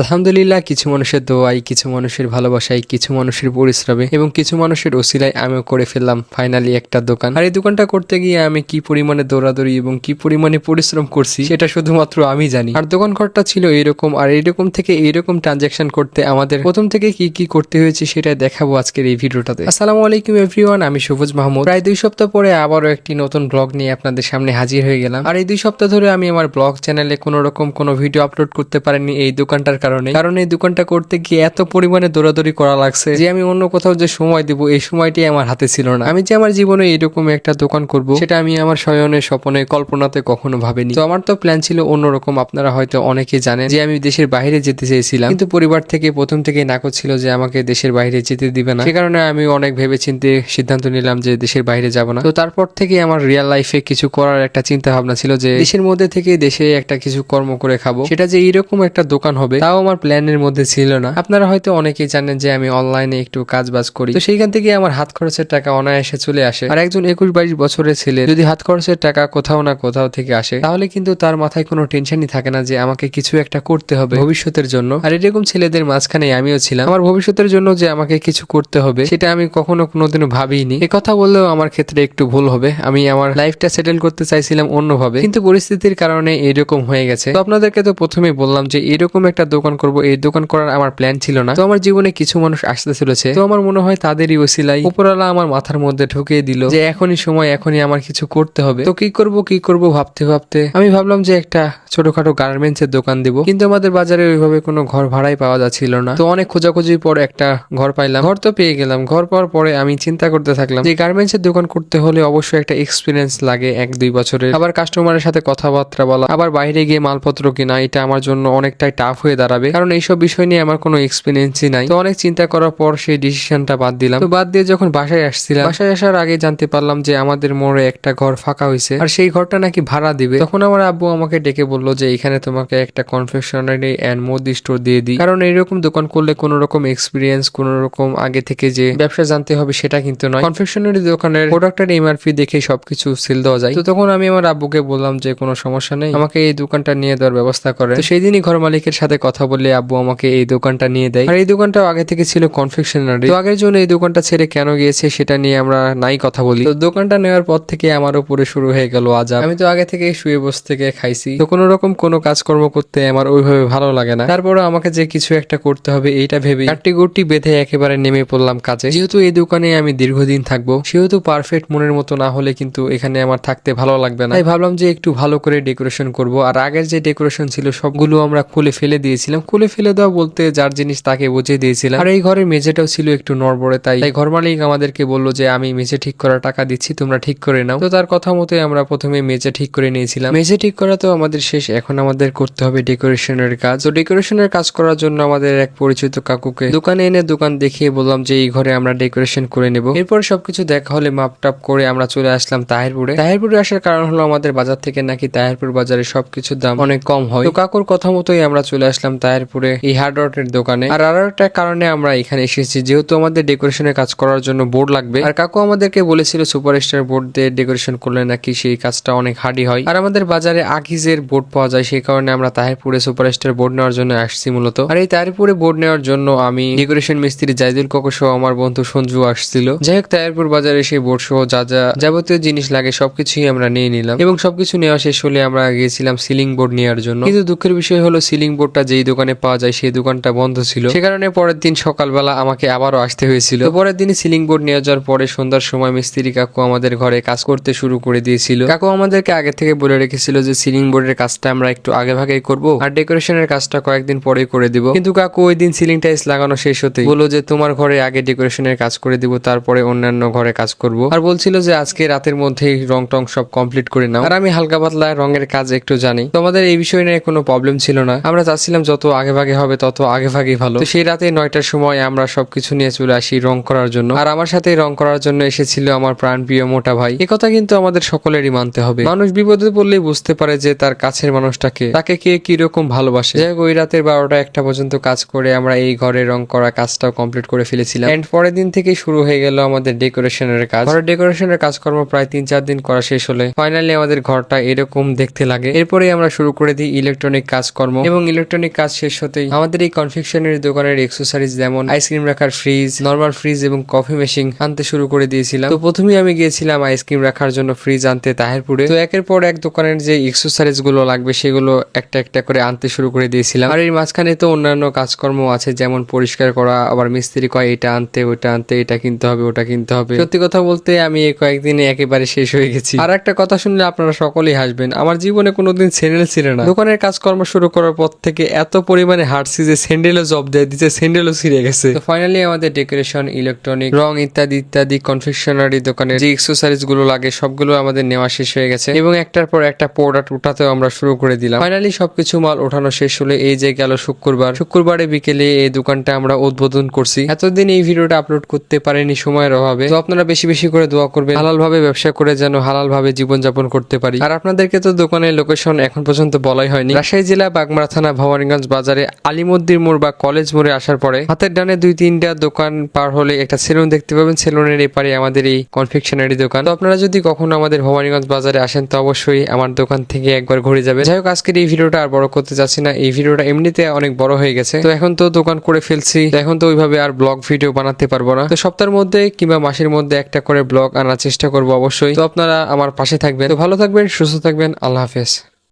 আলহামদুলিল্লাহ, কিছু মানুষের দোয়াই, কিছু মানুষের ভালোবাসায় কিছু মানুষের পরিশ্রমে এবং কিছু মানুষের ওসিলায় আমিও করে ফেললাম ফাইনালি একটা দোকান। আর এই দোকানটা করতে গিয়ে আমি কি পরিমাণে দৌড়াদৌড়ি এবং কি পরিমাণে পরিশ্রম করছি, সেটা শুধুমাত্র আমি জানি। আর দোকান ঘরটা ছিল এইরকম আর এইরকম থেকে এইরকম ট্রানজাকশন করতে আমাদের প্রথম থেকে কি কি করতে হয়েছে সেটা দেখাবো আজকের এই ভিডিওটাতে। আসসালামু আলাইকুম এভরিওয়ান আমি সবুজ মাহমুদ। প্রায় দুই সপ্তাহ পরে আবারও একটি নতুন ব্লগ নিয়ে আপনাদের সামনে হাজির হয়ে গেলাম। আর এই দুই সপ্তাহ ধরে আমি আমার ব্লগ চ্যানেলে কোনো রকম কোনো ভিডিও আপলোড করতে পারিনি, এই দোকানটার কারণে। কারণ এই দোকানটা করতে গিয়ে এত পরিমাণে দৌড়াদৌড়ি করা লাগছে যে আমি অন্য কোথাও যে সময় দেব, এই সময়টি আমার হাতে ছিল না। আমি যে আমার জীবনে এরকম একটা দোকান করব, সেটা আমি আমার শয়নে স্বপ্নে, কল্পনাতে কখনো ভাবিনি। তো আমার তো প্ল্যান ছিল অন্যরকম, আপনারা হয়তো অনেকে জানেন যে আমি দেশের বাইরে যেতে চেয়েছিলাম। কিন্তু পরিবার থেকে প্রথম থেকে নাকচ ছিল যে আমাকে দেশের বাইরে যেতে দিবে না। সে কারণে আমি অনেক ভেবে চিন্তে সিদ্ধান্ত নিলাম যে দেশের বাইরে যাব না। তো তারপর থেকে আমার রিয়েল লাইফে কিছু করার একটা চিন্তা ভাবনা ছিল যে দেশের মধ্যে থেকে দেশে একটা কিছু কর্ম করে খাব। সেটা যে এইরকম একটা দোকান হবে, তাও আমার প্ল্যানের মধ্যে ছিল না। আপনারা হয়তো অনেকেই জানেন যে আমি অনলাইনে একটু কাজ বাজ করি। তো সেইখান থেকে আমার হাত খরচের টাকা অনায়াসে চলে আসে। আর একজন একুশ বাইশ বছরের ছেলে যদি হাত খরচের টাকা কোথাও না কোথাও থেকে আসে, তাহলে কিন্তু তার মাথায় কোনো টেনশনই থাকে না যে আমাকে কিছু একটা করতে হবে ভবিষ্যতের জন্য। আর এরকম ছেলেদের মাঝখানে আমিও ছিলাম। আমার ভবিষ্যতের জন্য যে আমাকে কিছু করতে হবে, সেটা আমি কখনো কোনোদিনও ভাবিনি। এ কথা বললেও আমার ক্ষেত্রে একটু ভুল হবে। আমি আমার লাইফটা সেটেল করতে চাইছিলাম অন্যভাবে। কিন্তু পরিস্থিতির কারণে এরকম হয়ে গেছে। তো আপনাদেরকে তো প্রথমে বললাম যে এরকম একটা দোকান করব, এই দোকান করার আমার প্ল্যান ছিল না। তো আমার জীবনে কিছু মানুষ আসতে চলেছে তো আমার মনে হয় তাদেরই ওসিলাই। উপরওয়ালা আমার মাথার মধ্যে ঢুকিয়ে দিল যে এখনই সময়, এখনই আমার কিছু করতে হবে। তো কি করব কি করব ভাবতে ভাবতে আমি ভাবলাম যে একটা ছোটখাটো গার্মেন্টস এর দোকান দিব। কিন্তু আমাদের বাজারে ওইভাবে কোনো ঘর ভাড়াই পাওয়া যাচ্ছিল না। তো অনেক খোঁজাখুঁজির পর একটা ঘর পাইলাম। ঘর তো পেয়ে গেলাম। ঘর পাওয়ার পরে আমি চিন্তা করতে থাকলাম যে গার্মেন্টস এর দোকান করতে হলে অবশ্যই একটা এক্সপিরিয়েন্স লাগে এক দুই বছরের। আবার কাস্টমারের সাথে কথাবার্তা বলা, আবার বাইরে গিয়ে মালপত্র কিনা, এটা আমার জন্য অনেকটাই টাফ হয়ে দাঁড়াবে। কারণ এইসব বিষয় নিয়ে আমার কোনো এক্সপিরিয়েন্সই নাই। তো অনেক চিন্তা করার পর সেই ডিসিশনটা বাদ দিলাম। তো বাদ দিয়ে যখন বাসায় আসছিলাম, বাসায় আসার আগে জানতে পারলাম যে আমাদের মোড়ে একটা ঘর ফাঁকা হয়েছে আর সেই ঘরটা নাকি ভাড়া দিবে। তখন আমার আব্বু আমাকে ডেকে বলল যে, এখানে তোমাকে একটা কনফেকশনারি এন্ড মোদি স্টোর দিয়ে দিই। কারণ এইরকম দোকান করলে কোনো রকম এক্সপিরিয়েন্স কোনো রকম আগে থেকে যে ব্যবসা জানতে হবে সেটা কিন্তু নয়। কনফেকশনারি দোকানের প্রোডাক্টের এমআরপি দেখে সবকিছু সেল দেওয়া যায়। তো তখন আমি আমার আব্বুকে বললাম যে, কোনো সমস্যা নেই। আমাকে এই দোকানটা নিয়ে দেওয়ার ব্যবস্থা করে। সেই দিনই ঘর মালিকের সাথে কথা বলে আব্বু আমাকে এই দোকানটা নিয়ে দেয়। আর এই দোকানটাও আগে থেকে ছিল কনফেকশনারি তো আগের জন্য এই দোকানটা ছেড়ে কেন গিয়েছে সেটা নিয়ে আমরা নাই কথা বলি। তো দোকানটা নেওয়ার পর থেকে আমার উপরে শুরু হয়ে গেল আজাব আমি তো আগে থেকে শুয়ে বসে থেকে খাইছি। তো কোনো রকম কোনো কাজকর্ম করতে আমার ওইভাবে ভালো লাগে না। তারপরে আমাকে যে কিছু একটা করতে হবে এইটা ভেবে চারটি গুটি বেঁধে একেবারে নেমে পড়লাম কাজে। যেহেতু এই দোকানে আমি দীর্ঘদিন থাকব, সেহেতু পারফেক্ট মনের মতো না হলে কিন্তু এখানে আমার থাকতে ভালো লাগবে না। তাই ভাবলাম যে একটু ভালো করে ডেকোরেশন করব, আর আগের যে ডেকোরেশন ছিল সবগুলো আমরা খুলে ফেলে দিয়েছিলাম। খুলে ফেলে দেওয়া বলতে যার জিনিস তাকে বুঝিয়ে দিয়েছিলাম। আর এই ঘরের মেঝেটাও ছিল একটু নড়বড়ে, তাই তাই ঘর মালিক আমাদেরকে বলল যে, আমি মেঝে ঠিক করার টাকা দিচ্ছি, তোমরা ঠিক করে নাও। তো তার কথা মতোই আমরা প্রথমে মেঝে ঠিক করে নিয়েছিলাম। মেঝে ঠিক করা তো আমাদের শেষ এখন আমাদের করতে হবে ডেকোরেশনের কাজ। তো ডেকোরেশনের কাজ করার জন্য আমাদের এক পরিচিত কাকুকে দোকানে এনে দোকান দেখিয়ে বললাম যে এই ঘরে আমরা ডেকোরেশন করে নেব। এরপর সবকিছু দেখা হলে মাপ টাপ করে আমরা চলে আসলাম তাহিরপুরে। তাহিরপুরে আসার কারণ হলো আমাদের বাজার থেকে নাকি তাহিরপুর বাজারে সবকিছুর দাম অনেক কম হয়। তো কাকুর কথা মতোই আমরা চলে আসলাম তাহিরপুরে এই হার্ডওয়ারের দোকানে। আর আরও একটা কারণে আমরা এখানে এসেছি। যেহেতু আমাদের ডেকোরেশনের কাজ করার জন্য বোর্ড লাগবে। আর কাকু আমাদেরকে বলেছিল সুপারস্টার বোর্ড দিয়ে ডেকোরেশন করলে নাকি সেই কাজটা অনেক হার্ডি হয়। আর আমাদের বাজারে আকিজের বোর্ড পাওয়া যায়, সেই কারণে আমরা তাহিরপুরে সুপারস্টার বোর্ড নেওয়ার জন্য আসছি মূলত। আর এই তাহিরপুরে বোর্ড নেওয়ার জন্য আমি ডেকোরেশন মিস্ত্রি জাইদুল ককো সহ আমার বন্ধু সঞ্জু আসছিল। যাই হোক, তাহিরপুর বাজারে সেই বোর্ড সহ যা যা যাবতীয় জিনিস লাগে সবকিছুই আমরা নিয়ে নিলাম। এবং সবকিছু নেওয়া শেষ হলে আমরা গিয়েছিলাম সিলিং বোর্ড নেওয়ার জন্য। কিন্তু দুঃখের বিষয় হলো, সিলিং বোর্ডটা যেই দোকানে পাওয়া যায়, সেই দোকানটা বন্ধ ছিল। সে কারণে পরের দিন সকালবেলা আমাকে আবারও আসতে হয়েছিল। পরের দিন সিলিং বোর্ড নিয়ে যাওয়ার পরে সন্ধ্যার সময় মিস্ত্রি কাকু আমাদের ঘরে কাজ করতে শুরু করে দিয়েছিল। কাকু আমাদেরকে আগে থেকে বলে রেখেছিল যে সিলিং বোর্ডের কাজটা আমরা একটু আগে ভাগেই করব। আর ডেকোরেশনের কাজটা কয়েকদিন পরেই করে দিব। কিন্তু কাকু, ওই দিন সিলিং টাইলস লাগানো শেষ হতে বলল যে, তোমার ঘরে আগে ডেকোরেশনের কাজ করে দিব, তারপরে অন্যান্য ঘরে কাজ করব। আর বলছিল যে, আজকে রাতের মধ্যেই রং টং সব কমপ্লিট করে নাও। আর আমি হালকা পাতলা রঙের কাজ একটু জানি। তো আমাদের এই বিষয় নিয়ে কোনো প্রবলেম ছিল না। আমরা চাচ্ছিলাম যত আগে ভাগে হবে, তত আগে ভাগেই ভালো। সেই রাতে নয়টার সময় আমরা সবকিছু নিয়ে চলে আসি রং করার জন্য। আর আমার সাথে রং করার জন্য এসেছিল আমার প্রাণ প্রিয় মোটা ভাই। এ কথা কিন্তু আমাদের সকলেরই মানতে হবে। মানুষ বিপদে পড়লেই বুঝতে পারে যে, তার কাছে কাছের মানুষটাকে। তাকে কে কীরকম ভালোবাসে? যাই হোক, ওই রাতের বারোটা একটা পর্যন্ত কাজ করে আমরা এই ঘরে রং করা কাজটাও কমপ্লিট করে ফেলেছিলাম। এন্ড পরের দিন থেকে শুরু হয়ে গেল আমাদের ডেকোরেশনের কাজ। ঘরের ডেকোরেশনের কাজকর্ম প্রায় তিন চার দিন করা শেষ হলে ফাইনালি আমাদের ঘরটা এরকম দেখতে লাগে। এরপরে আমরা শুরু করে দিই ইলেকট্রনিক কাজকর্ম। এবং ইলেকট্রনিক কাজ শেষ হতেই আমাদের এই কনফেকশনারি দোকানের এক্সেসরিজ যেমন আইসক্রিম রাখার ফ্রিজ নর্মাল ফ্রিজ এবং কফি মেশিন আনতে শুরু করে দিয়েছিলাম। তো প্রথমেই আমি গিয়েছিলাম আইসক্রিম রাখার জন্য ফ্রিজ আনতে তাহেরপুরে। তো একের পর এক দোকানের যে এক্সেসরিজগুলো লাগবে সেগুলো একটা একটা করে আনতে শুরু করে দিয়েছিলাম। আর এর মাঝখানে তো অন্যান্য কাজকর্ম আছে, যেমন পরিষ্কার করা, আবার মিস্ত্রি কয়, এটা আনতে, ওটা আনতে, এটা কিনতে হবে, ওটা কিনতে হবে। সত্যি কথা বলতে আমি এই কয়েকদিনে একেবারে শেষ হয়ে গেছি। আর একটা কথা শুনলে আপনারা সকলেই হাসবেন, আমার জীবনে কোনোদিন স্যান্ডেল ছিল না। দোকানের কাজকর্ম শুরু করার পর থেকে এত পরিমাণে হাঁটছি যে স্যান্ডেলও জব দিয়ে দিচ্ছে স্যান্ডেলও ছিঁড়ে গেছে। তো ফাইনালি আমাদের ডেকোরেশন ইলেকট্রনিক রং ইত্যাদি ইত্যাদি কনফেকশনারি দোকানের যে এক্সেসরিজগুলো লাগে, সবগুলো আমাদের নেওয়া শেষ হয়ে গেছে। এবং একটার পর একটা প্রোডাক্ট উঠাতেও আমরা শুরু করে দিলাম। ফাইনালি সবকিছু মাল ওঠানো শেষ হলে এই যে গেল শুক্রবার। শুক্রবারে বিকেলে এই দোকানটা আমরা উদ্বোধন করছি। এতদিন এই ভিডিওটা আপলোড করতে পারিনি, সময়ের অভাবে। তো আপনারা বেশি বেশি করে দোয়া করবেন হালাল ভাবে ব্যবসা করে যেন হালাল ভাবে জীবনযাপন করতে পারি। আর আপনাদেরকে তো দোকানের লোকেশন এখন পর্যন্ত বলাই হয়নি। রাজশাহী জেলা, বাগমারা থানা, ভবানীগঞ্জ বাজারে আলিমুদ্দির মোড় বা কলেজ মোড়ে আসার পরে হাতের ডানে দুই তিনটা দোকান পার হলে একটা সেলুন দেখতে পাবেন। সেলুনের এপারে আমাদের এই কনফেকশনারি দোকান। তো আপনারা যদি কখনো আমাদের ভবানীগঞ্জ বাজারে আসেন, তো অবশ্যই আমার দোকান থেকে একবার ঘুরে যাবে। যাই হোক, আজকের এই ভিডিওটা আর বড় করতে চাচ্ছি না। এই ভিডিওটা এমনিতে অনেক বড় হয়ে গেছে। তো এখন তো দোকান করে ফেলছি। এখন তো ওইভাবে আর ব্লগ ভিডিও বানাতে পারব না। তো সপ্তাহের মধ্যে কিংবা মাসের মধ্যে একটা করে ব্লগ আনার চেষ্টা করব অবশ্যই। তো আপনারা আমার পাশে থাকবেন। তো ভালো থাকবেন, সুস্থ থাকবেন। আল্লাহ হাফেজ।